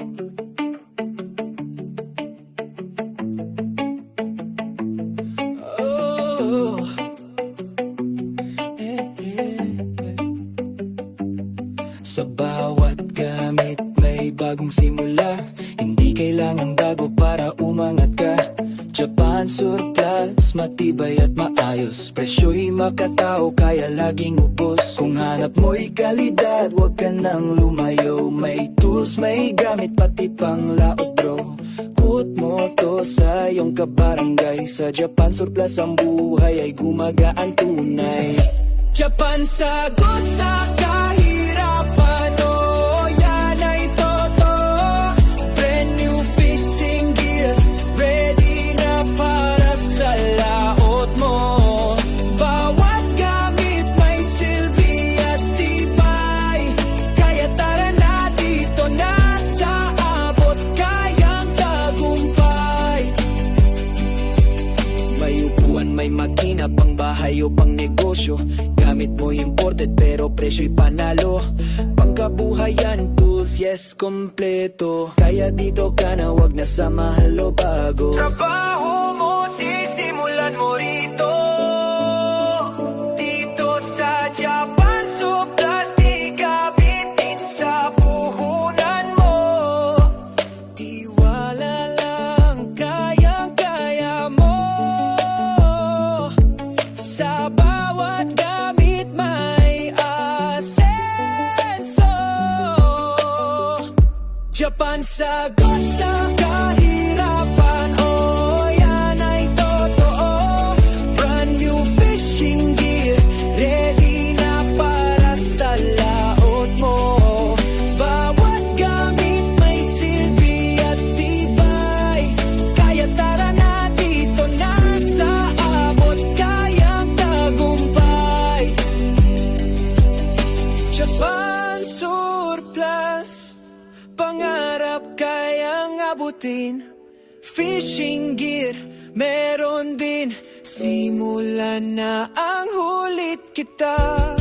Oh. Eh, eh. Sa bawat gamit may bagong simula. Hindi kailangang bago para umangat ka. Japan surplus, matibay at maayos. Presyo'y makatao kaya laging ubos. Kung hanap mo'y kalidad, wag ka nang lumayo. May tools, may gamit, pati pang laot bro. Kut mo to sa iyong kabarangay. Sa Japan surplus ang buhay ay gumagaan tunay. Japan sagot sa makina, pang bahay o pang negosyo. Gamit mo imported pero presyo'y panalo. Pangkabuhayan, tools, yes, kompleto. Kaya dito ka na, wag na sa mahal o bago. Trabaho mo, sisimulan mo rito Sa bawat gamit may asenso. Japan sagot sa kahirapan. Oh, yan ay totoo. Brand new fishing Pangarap kayang abutin. Fishing gear meron din. Simulan na ang hulit kita